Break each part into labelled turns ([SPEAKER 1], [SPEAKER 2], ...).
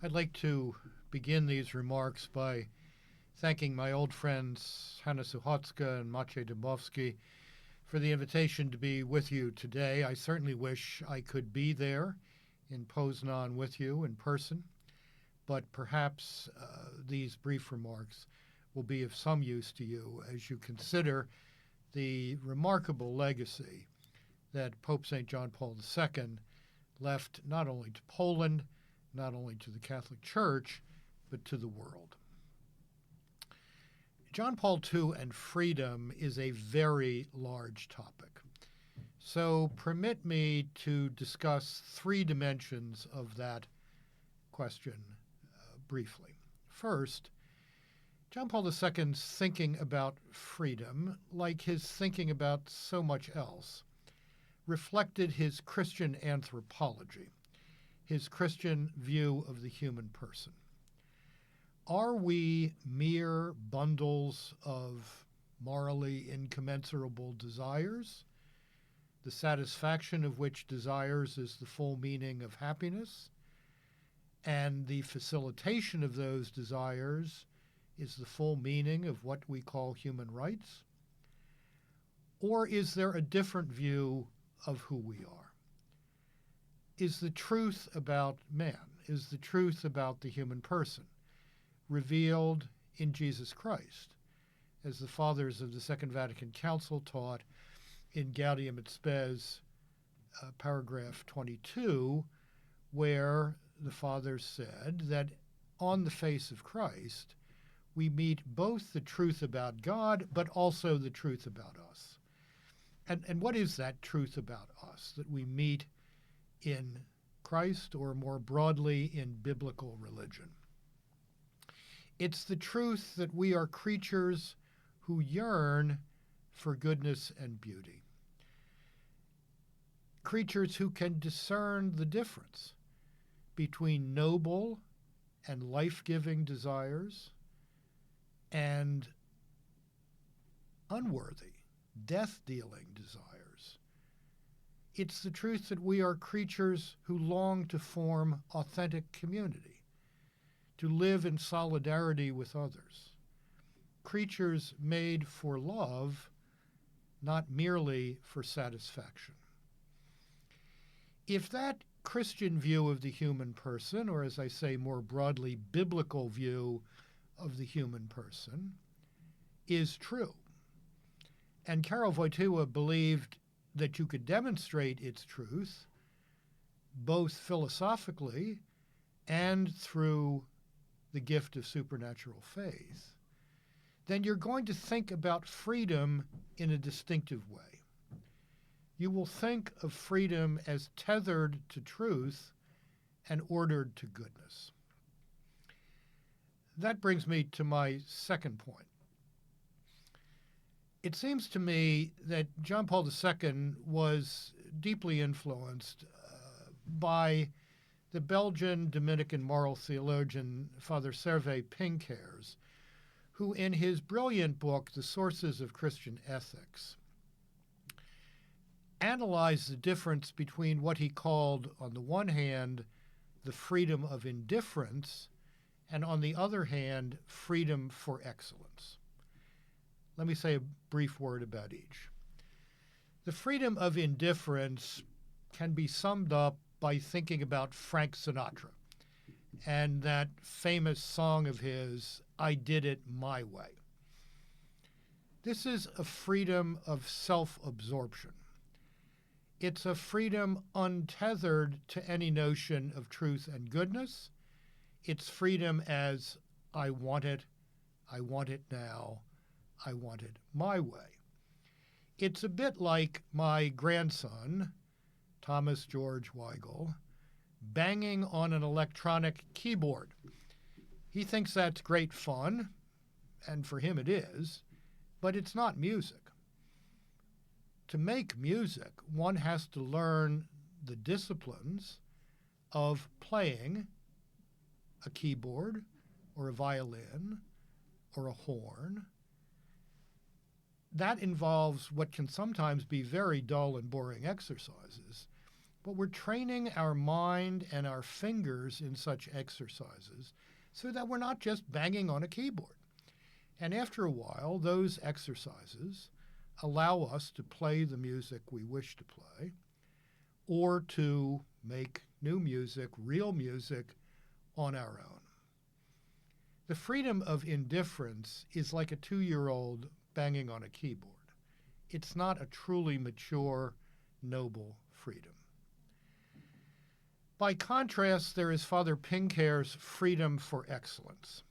[SPEAKER 1] I'd like to begin these remarks by thanking my old friends Hanna Suchocka and Maciej Dąbrowski for the invitation to be with you today. I certainly wish I could be there in Poznan with you in person, but perhaps uh, these brief remarks will be of some use to you as you consider the remarkable legacy that Pope St. John Paul II left not only to Poland, not only to the Catholic Church, but to the world. John Paul II and freedom is a very large topic. So permit me to discuss three dimensions of that question uh, briefly. First, John Paul II's thinking about freedom, like his thinking about so much else, reflected his Christian anthropology, his Christian view of the human person. Are we mere bundles of morally incommensurable desires, the satisfaction of which desires is the full meaning of happiness, and the facilitation of those desires is the full meaning of what we call human rights? Or is there a different view of who we are? Is the truth about man, is the truth about the human person revealed in Jesus Christ, as the fathers of the Second Vatican Council taught in Gaudium et Spes, uh, paragraph 22, where the fathers said that on the face of Christ, we meet both the truth about God, but also the truth about us. And, and what is that truth about us that we meet in Christ or more broadly in biblical religion? It's the truth that we are creatures who yearn for goodness and beauty. Creatures who can discern the difference between noble and life giving desires and unworthy, death dealing desires. It's the truth that we are creatures who long to form authentic community, to live in solidarity with others. Creatures made for love, not merely for satisfaction. If that Christian view of the human person, or as I say more broadly, biblical view of the human person is true. And Karol Wojtyła believed that you could demonstrate its truth both philosophically and through the gift of supernatural faith, then you're going to think about freedom in a distinctive way. You will think of freedom as tethered to truth and ordered to goodness that brings me to my second point. It seems to me that John Paul II was deeply influenced uh, by the Belgian Dominican moral theologian Father Servé Pinckaers, who, in his brilliant book, The Sources of Christian Ethics, analyzed the difference between what he called, on the one hand, the freedom of indifference and on the other hand, freedom for excellence. Let me say a brief word about each. The freedom of indifference can be summed up by thinking about Frank Sinatra and that famous song of his, I Did It My Way. This is a freedom of self absorption. It's a freedom untethered to any notion of truth and goodness it's freedom as I want it, I want it now, I wanted my way. It's a bit like my grandson, Thomas George Weigel, banging on an electronic keyboard. He thinks that's great fun, and for him it is, but it's not music. To make music, one has to learn the disciplines of playing a keyboard or a violin or a horn. That involves what can sometimes be very dull and boring exercises. but we're training our mind and our fingers in such exercises so that we're not just banging on a keyboard. And after a while, those exercises allow us to play the music we wish to play or to make new music, real music, on our own. The freedom of indifference is like a two year old banging on a keyboard. It's not a truly mature, noble freedom. By contrast, there is Father Pincare's freedom for excellence.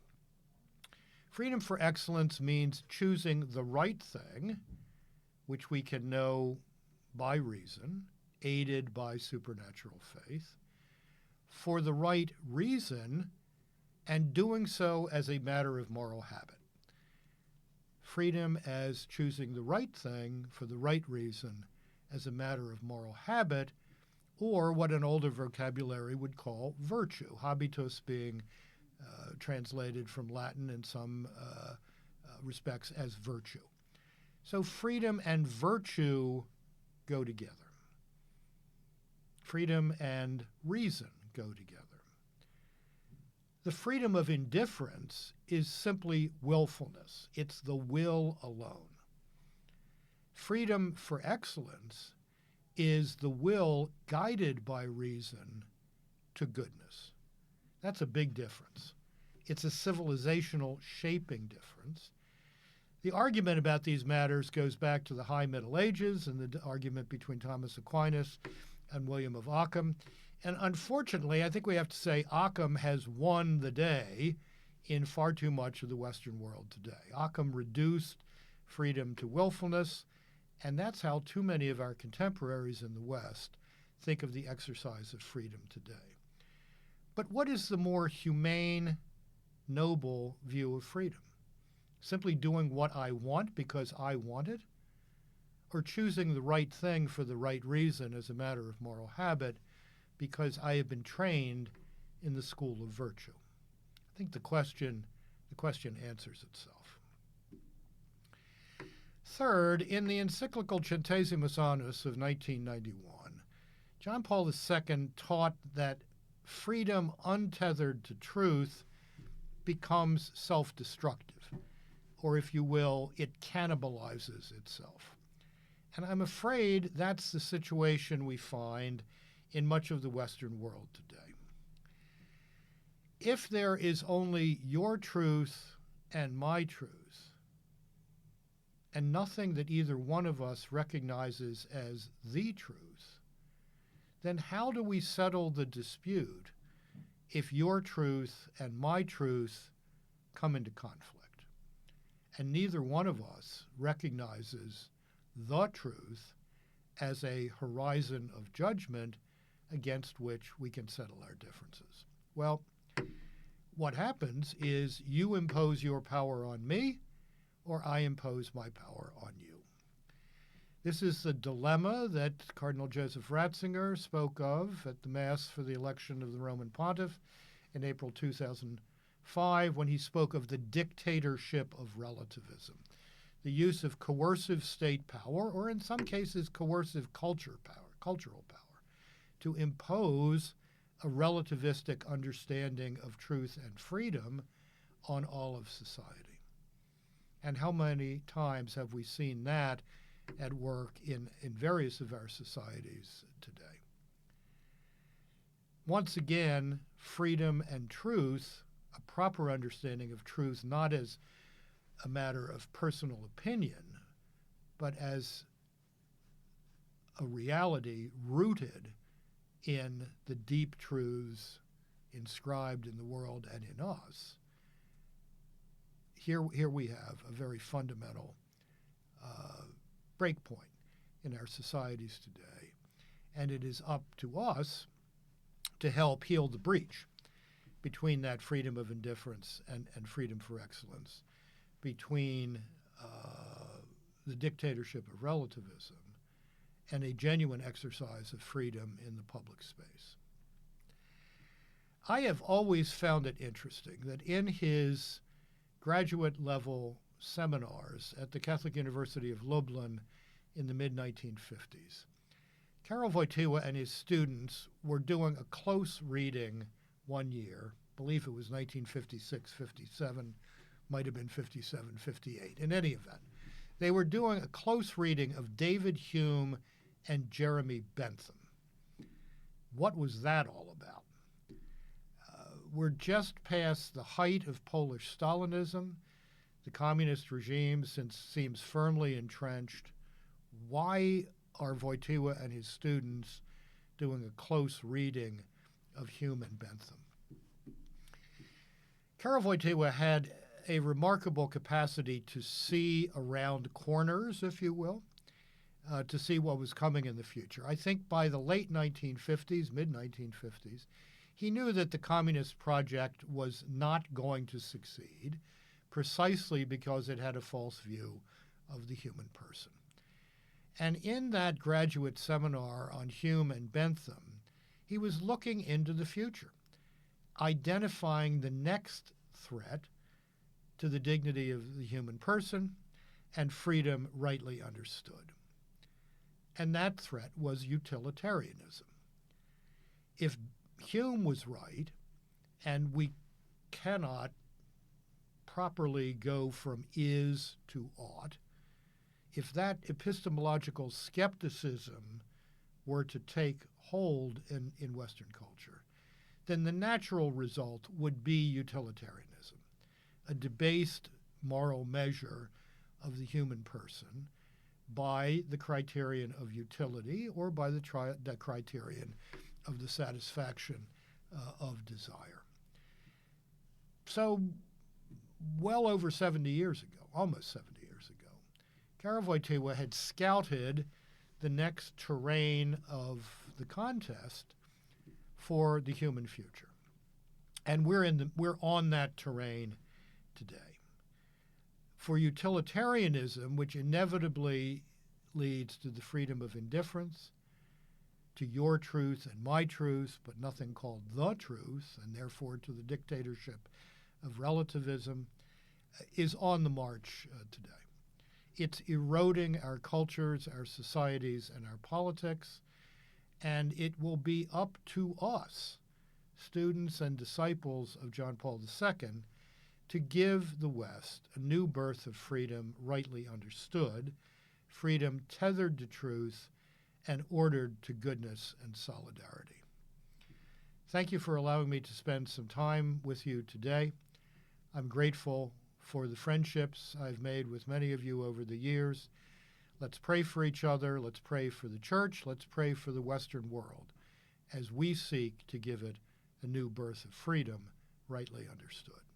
[SPEAKER 1] Freedom for excellence means choosing the right thing, which we can know by reason, aided by supernatural faith, for the right reason, and doing so as a matter of moral habit. Freedom as choosing the right thing for the right reason as a matter of moral habit, or what an older vocabulary would call virtue, habitus being uh, translated from Latin in some uh, uh, respects as virtue. So freedom and virtue go together. Freedom and reason go together. The freedom of indifference is simply willfulness, it's the will alone. Freedom for excellence is the will guided by reason to goodness. That's a big difference. It's a civilizational shaping difference. The argument about these matters goes back to the High Middle Ages and the argument between Thomas Aquinas and William of Ockham. And unfortunately, I think we have to say Occam has won the day in far too much of the Western world today. Occam reduced freedom to willfulness, and that's how too many of our contemporaries in the West think of the exercise of freedom today. But what is the more humane, noble view of freedom? Simply doing what I want because I want it? Or choosing the right thing for the right reason as a matter of moral habit because I have been trained in the school of virtue? I think the question, the question answers itself. Third, in the encyclical Centesimus Annus of 1991, John Paul II taught that freedom untethered to truth becomes self destructive, or if you will, it cannibalizes itself. And I'm afraid that's the situation we find in much of the Western world today. If there is only your truth and my truth, and nothing that either one of us recognizes as the truth, then how do we settle the dispute if your truth and my truth come into conflict? And neither one of us recognizes the truth as a horizon of judgment against which we can settle our differences. Well, what happens is you impose your power on me, or I impose my power on you. This is the dilemma that Cardinal Joseph Ratzinger spoke of at the Mass for the election of the Roman Pontiff in April 2005 when he spoke of the dictatorship of relativism, the use of coercive state power, or in some cases, coercive culture power, cultural power, to impose a relativistic understanding of truth and freedom on all of society. And how many times have we seen that at work in, in various of our societies today. Once again, freedom and truth, a proper understanding of truth, not as a matter of personal opinion, but as a reality rooted in the deep truths inscribed in the world and in us. Here, here we have a very fundamental uh, breakpoint in our societies today. And it is up to us to help heal the breach between that freedom of indifference and, and freedom for excellence, between uh, the dictatorship of relativism and a genuine exercise of freedom in the public space. I have always found it interesting that in his graduate level seminars at the Catholic University of Lublin in the mid 1950s. Karol Wojtyła and his students were doing a close reading one year. I believe it was 1956, 57, might have been 57, 58. In any event, they were doing a close reading of David Hume and Jeremy Bentham. What was that all about? Uh, we're just past the height of Polish Stalinism. The communist regime since seems firmly entrenched. Why are Wojtyła and his students doing a close reading of Hume and Bentham? Karol Wojtyła had a remarkable capacity to see around corners, if you will, uh, to see what was coming in the future. I think by the late 1950s, mid 1950s, he knew that the communist project was not going to succeed precisely because it had a false view of the human person. And in that graduate seminar on Hume and Bentham, he was looking into the future, identifying the next threat to the dignity of the human person and freedom rightly understood. And that threat was utilitarianism. If Hume was right, and we cannot properly go from is to ought, if that epistemological skepticism were to take hold in, in Western culture, then the natural result would be utilitarianism, a debased moral measure of the human person by the criterion of utility or by the, tri- the criterion of the satisfaction uh, of desire. So, well over 70 years ago, almost 70 years ago, Karol Wojtyła had scouted the next terrain of the contest for the human future. And we're, in the, we're on that terrain today. For utilitarianism, which inevitably leads to the freedom of indifference, to your truth and my truth, but nothing called the truth, and therefore to the dictatorship of relativism, uh, is on the march uh, today. It's eroding our cultures, our societies, and our politics, and it will be up to us, students and disciples of John Paul II, to give the West a new birth of freedom rightly understood, freedom tethered to truth and ordered to goodness and solidarity. Thank you for allowing me to spend some time with you today. I'm grateful for the friendships I've made with many of you over the years. Let's pray for each other. Let's pray for the church. Let's pray for the Western world as we seek to give it a new birth of freedom, rightly understood.